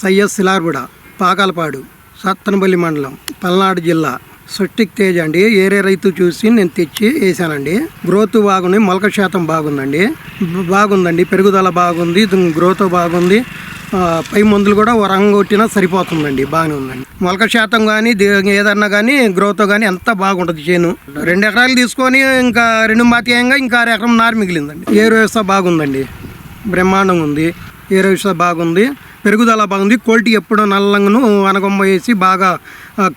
సయ్యద్ సిలార్బుడ పాకాలపాడు సత్తనపల్లి మండలం పల్నాడు జిల్లా. సొట్టిక్ తేజ్ అండి. ఏరే రైతు చూసి నేను తెచ్చి వేసానండి గ్రోత్ బాగుంది మొలక శాతం బాగుందండి. బాగుందండి పెరుగుదల బాగుంది గ్రోత్ బాగుంది. పై మందులు కూడా వరంగ రంగు కొట్టినా సరిపోతుందండి బాగానే ఉందండి. మొలక శాతం కానీ ఏదన్నా కానీ గ్రోత్ కానీ ఎంత బాగుంటుంది చేను. రెండు ఎకరాలు తీసుకొని ఇంకా రెండు మాతీయంగా ఇంకా ఆరు ఎకరం నారు మిగిలిందండి. ఏ వ్యవస్థ బాగుందండి. బ్రహ్మాండంగా ఉంది. ఏ వ్యవస్థ బాగుంది. పెరుగుదల బాగుంది. క్వాలిటీ ఎప్పుడు నల్లంగాను అనగొమ్మ వేసి బాగా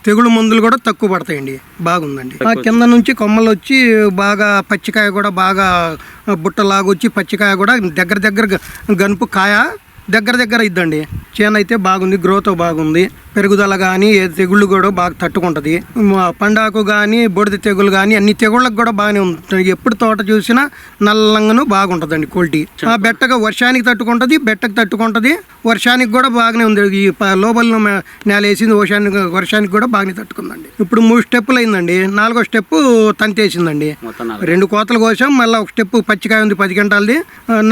తెగులు మందులు కూడా తక్కువ పడతాయండి. బాగుందండి. ఆ కింద నుంచి కొమ్మలు వచ్చి బాగా పచ్చికాయ కూడా బాగా బుట్టలాగొచ్చి పచ్చికాయ కూడా దగ్గర దగ్గర గనుపు కాయ దగ్గర దగ్గర ఇద్దండి. చేను అయితే బాగుంది గ్రోత్ బాగుంది. పెరుగుదల కానీ ఏ తెగుళ్ళు కూడా బాగా తట్టుకుంటుంది. పండాకు కానీ బొడిద తెగులు కానీ అన్ని తెగుళ్ళకు కూడా బాగానే ఉంటుంది. ఎప్పుడు తోట చూసినా నల్లంగాను బాగుంటుందండి క్వాలిటీ ఆ బెట్టగా వర్షానికి తట్టుకుంటుంది బెట్టకు తట్టుకుంటుంది. వర్షానికి కూడా బాగానే ఉంది. ఈ లోపల నేల వేసింది వర్షానికి వర్షానికి కూడా బాగానే తట్టుకుందండి. ఇప్పుడు మూడు స్టెప్పులు అయిందండి. నాలుగో స్టెప్ తంతేసిందండి. రెండు కోతల కోసం మళ్ళీ ఒక స్టెప్ పచ్చికాయ ఉంది పది గంటలది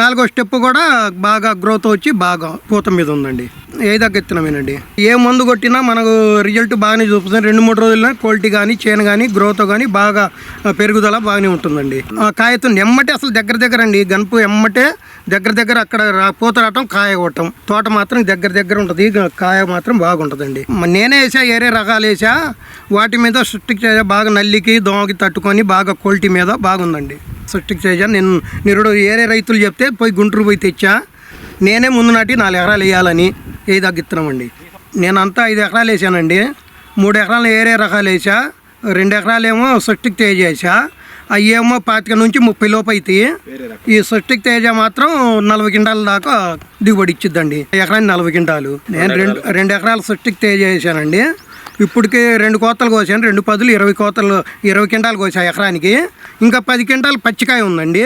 నాలుగో స్టెప్ కూడా బాగా గ్రోత్ వచ్చి బాగా పూత మీద ఉందండి. ఏ దగ్గర ఏ మందు కొట్టినా మనకు రిజల్ట్ బాగానే చూపుతుంది రెండు మూడు రోజుల్లో క్వాలిటీ కానీ చేను కానీ గ్రోత్ కానీ బాగా పెరుగుదల బాగానే ఉంటుందండి. ఆ కాయతో ఎమ్మటే అసలు దగ్గర దగ్గర అండి. గనుపు ఎమ్మటే దగ్గర దగ్గర అక్కడ పూత రావటం కాయ కొట్టడం తోట మాత్రం దగ్గర దగ్గర ఉంటుంది. కాయ మాత్రం బాగుంటుందండి. నేనే వేసా ఏరే రకాలు వేసా. వాటి మీద సృష్టికి చేసా. బాగా నల్లికి దోమకి తట్టుకొని బాగా క్వాలిటీ మీద బాగుందండి. సృష్టికి చేసా. నేను నిరుడు ఏరే రైతులు చెప్తే పోయి గుంటూరు పోయి తెచ్చా. నేనే ముందు నాటి నాలుగు ఎకరాలు వేయాలని ఏ తగ్గిస్తున్నామండి? నేను అంతా ఐదు ఎకరాలు వేసానండి. మూడు ఎకరాలు ఏరే రకాలు వేసా. రెండు ఎకరాలేమో స్టిక్ తేజ్ వేసా. అయ్యేమో పాతిక నుంచి ముప్పై లోపు అవుతాయి ఈ స్వస్టిక్ తేజ మాత్రం నలభై క్వింటాల దాకా దిగుబడి ఇచ్చిద్దండి. ఎకరానికి నలభై క్వింటాలు నేను రెండు రెండు ఎకరాలు. స్వస్టిక్ తేజ వేసానండి. ఇప్పటికి రెండు కోతలు కోసాను. రెండు పదులు ఇరవై కోతలు ఇరవై క్వింటాలు కోసా ఎకరానికి. ఇంకా పది క్వింటాలు పచ్చికాయ ఉందండి.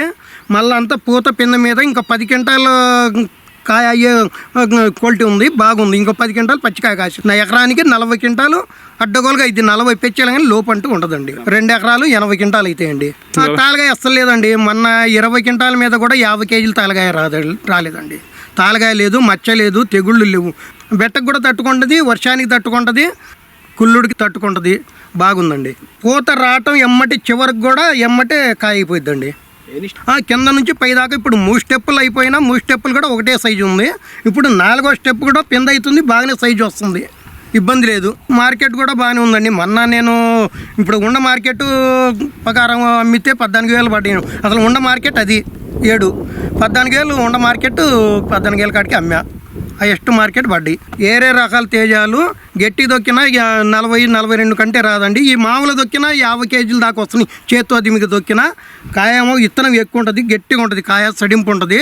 మళ్ళీ అంతా పూత పింద మీద ఇంకా పది క్వింటాలు కాయ అయ్యే క్వాలిటీ ఉంది బాగుంది. ఇంకో పది క్వింటాలు పచ్చికాయ కాసి. నా ఎకరానికి నలభై క్వింటాలు అడ్డగోలుగా ఇది నలభై పెంచాలి కానీ లోపు అంటూ ఉండదండి. రెండు ఎకరాలు ఎనభై క్వింటాలు అవుతాయండి ఆ తాలగాయ అస్సలు లేదండి. మొన్న ఇరవై క్వింటాల మీద కూడా యాభై కేజీలు తాలగాయ రాద రాలేదండి. తాలగాయ లేదు మచ్చ లేదు తెగుళ్ళు లేవు. బెట్టకు కూడా తట్టుకుంటుంది వర్షానికి తట్టుకుంటుంది కుళ్ళుడికి తట్టుకుంటుంది. బాగుందండి. పూత రావటం ఎమ్మటి చివరికి కూడా ఎమ్మటే కాయ అయిపోయిద్దండి. ఆ కింద నుంచి పై దాకా ఇప్పుడు మూడు స్టెప్పులు అయిపోయినా మూడు స్టెప్పులు కూడా ఒకటే సైజు ఉంది. ఇప్పుడు నాలుగో స్టెప్ కూడా పింద అవుతుంది బాగానే సైజు వస్తుంది. ఇబ్బంది లేదు. మార్కెట్ కూడా బాగానే ఉందండి. మొన్న నేను ఇప్పుడు ఉండ మార్కెట్ ప్రకారం అమ్మితే పద్నాలుగు వేలు పడ్డాను అసలు ఉండ మార్కెట్ అది ఏడు. పద్నాలుగు వేలు ఉండ మార్కెట్ పద్నాలుగు వేల కాడికి అమ్మా. హైయెస్ట్ మార్కెట్ పడ్డాయి ఏరే రకాల తేజాలు గట్టి దొక్కినా నలభై నలభై రెండు కంటే రాదండి. ఈ మామూలు దొక్కినా యాభై కేజీల దాకా వస్తున్నాయి. చేత్తో దిమికి దొక్కినా కాయమో ఇత్తనం ఎక్కువ ఉంటుంది గట్టిగా ఉంటుంది కాయ సడింపు ఉంటుంది.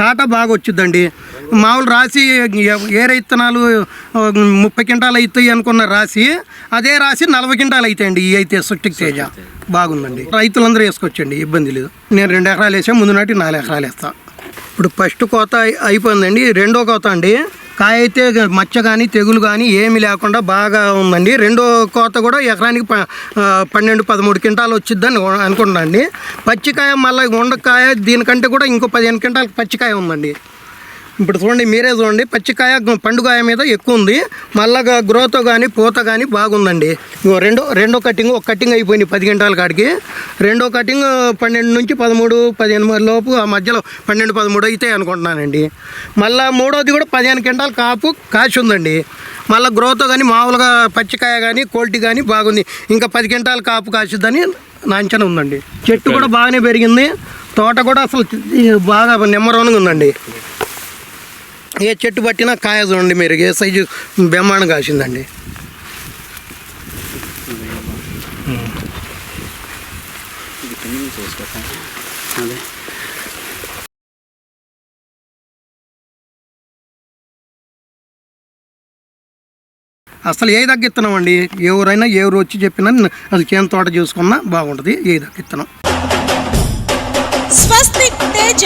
కాట బాగా వచ్చిందండి మామూలు రాసి ఏరే ఇత్తనాలు ముప్పై క్వింటాలు అవుతాయి అనుకున్న రాసి అదే రాసి నలభై క్వింటాలు అవుతాయండి. ఈ అయితే సుట్టికి తేజ. బాగుందండి. రైతులందరూ వేసుకోవచ్చండి. ఇబ్బంది లేదు. నేను రెండు ఎకరాలు వేసా ముందు నాటి నాలుగు ఎకరాలు వేస్తాను ఇప్పుడు ఫస్ట్ కోత అయిపోయిందండి. రెండో కోత అండి. కాయ అయితే మచ్చ కానీ తెగులు కానీ ఏమీ లేకుండా బాగా ఉందండి. రెండో కోత కూడా ఎకరానికి ప- పన్నెండు పదమూడు క్వింటాలు వచ్చిద్దని అనుకుంటున్నాను అండి పచ్చికాయ మళ్ళీ ఉండకాయ దీనికంటే కూడా ఇంకో పదిహేను క్వింటాల పచ్చికాయ ఉందండి. ఇప్పుడు చూడండి మీరే చూడండి పచ్చికాయ పండుగాయ మీద ఎక్కువ ఉంది మళ్ళా గ్రోత్ కానీ పూత కానీ బాగుందండి. రెండో రెండో కటింగ్ ఒక కటింగ్ అయిపోయింది పది గంటల కాడికి. రెండో కటింగ్ పన్నెండు నుంచి పదమూడు పదిహేను లోపు ఆ మధ్యలో పన్నెండు పదమూడు అవుతాయి అనుకుంటున్నానండి. మళ్ళా మూడోది కూడా పదిహేను క్వింటాల కాపు కాసి ఉందండి. మళ్ళీ గ్రోత్ కానీ మామూలుగా పచ్చికాయ కానీ క్వాలిటీ కానీ బాగుంది. ఇంకా పది క్వింటాల కాపు కాసిద్దని నా అంచనా ఉందండి. చెట్టు కూడా బాగానే పెరిగింది. తోట కూడా అసలు బాగా నెంబర్ వన్గా ఉందండి. ఏ చెట్టు పట్టినా కాయ చూడండి మీరు. ఏ సైజు బెమ్మాణం కాసిందండి. అదే అసలు ఏ తగ్గిస్తున్నామండి? ఎవరైనా ఎవరు వచ్చి చెప్పినా అది చేను తోట చూసుకున్నా బాగుంటుంది. ఏ తగ్గిస్తున్నాం? స్వస్తిక్ తేజ.